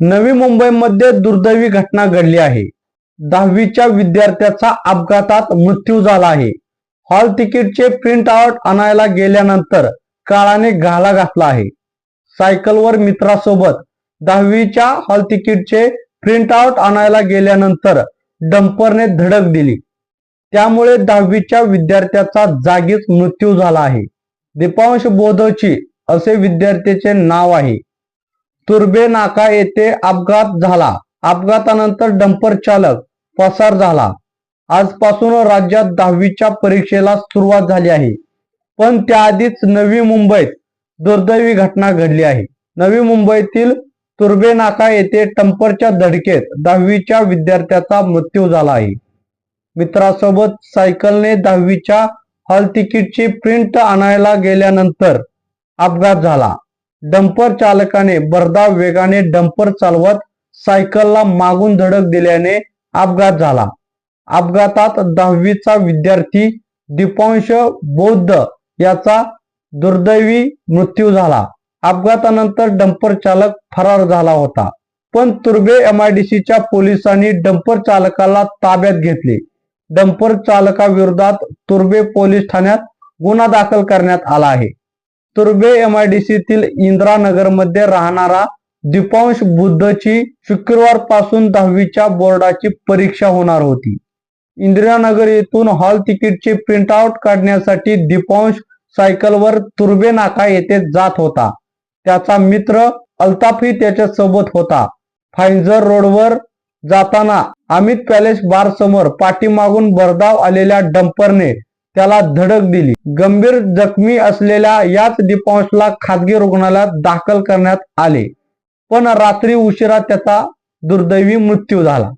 नवी मुंबईमध्ये दुर्दैवी घटना घडली आहे. दहावीच्या विद्यार्थ्याचा अपघातात मृत्यू झाला आहे. हॉल तिकीटचे प्रिंट आउट आणायला गेल्यानंतर काळाने घाला घातला आहे. सायकलवर मित्रासोबत दहावीच्या हॉल तिकीटचे प्रिंट आउट आणायला गेल्यानंतर डंपरने धडक दिली. त्यामुळे दहावीच्या विद्यार्थ्याचा जागीच मृत्यू झाला आहे. दीपांश बोधवची असे विद्यार्थ्याचे नाव आहे. तुर्बे नाका येथे अपघात झाला. अपघातानंतर डंपर चालक पसार झाला. आजपासून राज्यात दहावीच्या परीक्षेला सुरुवात झाली आहे. पण त्याआधीच नवी मुंबईत दुर्दैवी घटना घडली आहे. नवी मुंबईतील तुर्बे नाका येथे टंपरच्या धडकेत दहावीच्या विद्यार्थ्याचा मृत्यू झाला आहे. मित्रासोबत सायकलने दहावीच्या हॉल तिकीटची प्रिंट आणायला गेल्यानंतर अपघात झाला. डंपर चालकाने भरधाव वेगाने डंपर चालवत सायकलला मागून धडक दिल्याने अपघात झाला. अपघातात दहावीचा विद्यार्थी दीपांश बौद्ध याचा दुर्दैवी मृत्यू झाला. अपघातानंतर डंपर चालक फरार झाला होता. पण तुर्बे एमआयडीसीच्या पोलिसांनी डंपर चालकाला ताब्यात घेतले. डंपर चालकाविरोधात तुर्बे पोलीस ठाण्यात गुन्हा दाखल करण्यात आला आहे. तुर्बे एमआयडीसीतील इंद्रानगरमध्ये राहणारा दीपांश बुद्धची शुक्रवारपासून दहावीच्या बोर्डाची परीक्षा होणार होती. इंदिरानगर येथून हॉल तिकीटचे प्रिंटआउट काढण्यासाठी दीपांश सायकलवर तुर्बे नाका येथे जात होता. त्याचा मित्र अल्ताफी त्याच्या सोबत होता. फायझर रोडवर जाताना अमित पॅलेस बार समोर पाठीमागून भरधाव आलेल्या डंपरने त्याला धडक दिली. गंभीर जखमी असलेल्या याच दीपांशला खाजगी रुग्णालयात दाखल करण्यात आले. पण रात्री उशिरा त्याचा दुर्दैवी मृत्यू झाला.